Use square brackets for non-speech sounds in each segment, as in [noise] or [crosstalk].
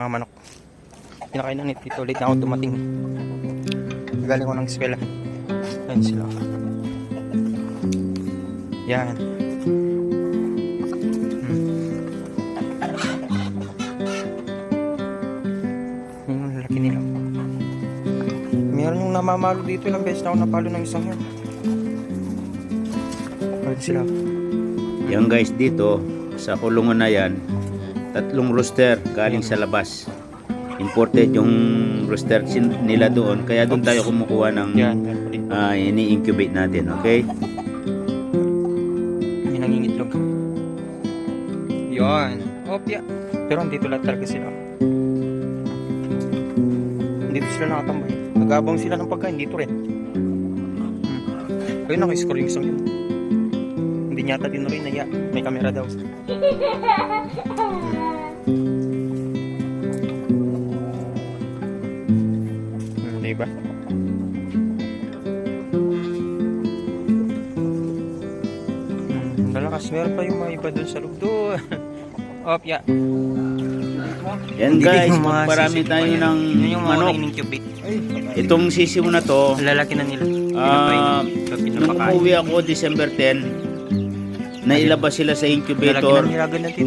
mga manok. Pinakain na ni Tito. Late na ako dumating. Galing ko ng eskwela. Ayan sila. Yan. Hmm. Yung laki nila. Meron yung namamalo dito. Ilang beses na ako napalo ng isang yan. Ayan sila. Yan guys dito sa kulungan na yan, tatlong rooster galing sa labas. Imported yung rooster sin- nila doon kaya doon tayo kumukuha ng ah, ini-incubate natin, okay? May nangingitlog. Yan. Opya. Pero andito lang talaga sila. Dito sila nakatambay. Nagabang sila ng pagkain. Dito rin. Hmm. Ayun, naka-scroll yung isang yun. Hindi niya ata din rin. Naya. May camera daw. [laughs] Hmm, lalakas. Meron pa yung mga iba doon sa loob doon. [laughs] Opya. Yan Hindi guys, sisig tayo yan. ng Yun yung mga manok. in-incubate. Itong sisiw na to, lalaki na nila. Ah, nung umuwi ako December 10, nailabas sila sa Lalaki incubator na nilagan natin.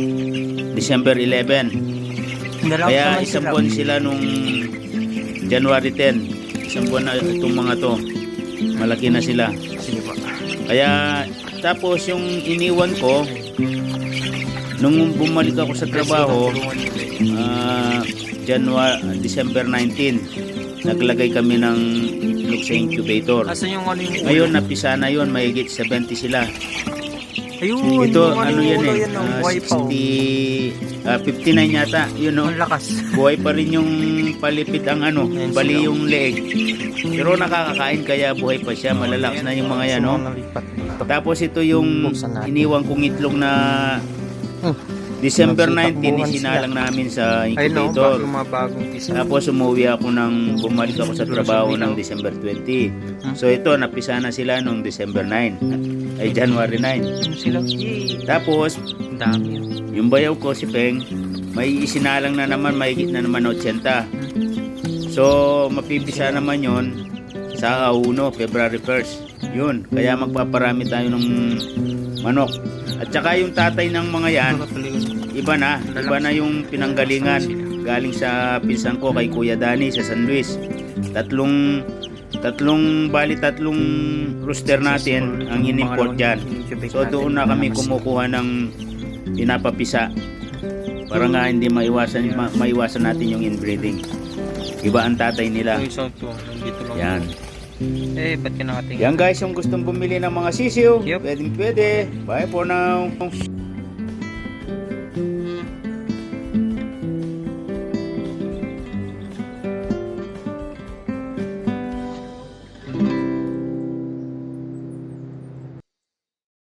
December 11. Nalakas Kaya isang buwan sila nung January 10. Isang buwan na itong mga to. Malaki na sila. Sige pa. Kaya tapos yung iniwan ko nung bumalik ako sa trabaho ah, January December 19 naglagay kami ng itlog sa incubator. Asan yung ano yung Ngayon napisa na yon mahigit 70 sila. Ayun, Ito ano yan eh yan, ang buhay pa, oh. 60 ah, 59 yata yun no. Ang lakas. Buhay pa rin yung palipit ang ano, bali yung leeg. Pero nakakakain kaya buhay pa siya, malalakas na yung mga yan, no? Tapos ito yung iniwang kong itlog na Hmm. December 19, Nagsitakbuhan isinalang namin sa incubator. bagong. Tapos umuwi ako ng bumalik ako sa trabaho ng. December 20. So ito, napisa na sila nung December 9. Ay January 9. Ayun sila. Tapos, dami yan. yung bayaw ko si Peng, may isinalang na naman, mahigit na naman 80. So, mapipisa naman yon sa 1, February 1st. Yun, kaya magpaparami tayo ng manok. At saka yung tatay ng mga yan? Iba na, iba na yung pinanggalingan. Galing sa pinsan ko kay Kuya Dani sa San Luis. Tatlong tatlong bali tatlong rooster natin ang in-import dyan. So doon na kami kumukuha ng pinapapisa para nga hindi maiwasan ma- maiwasan natin yung inbreeding. Iba ang tatay nila. Yan. Eh, ba't ka nakatingin? Yan guys, yung gustong bumili ng mga sisiw, Yup. pwedeng pwede. Bye for now.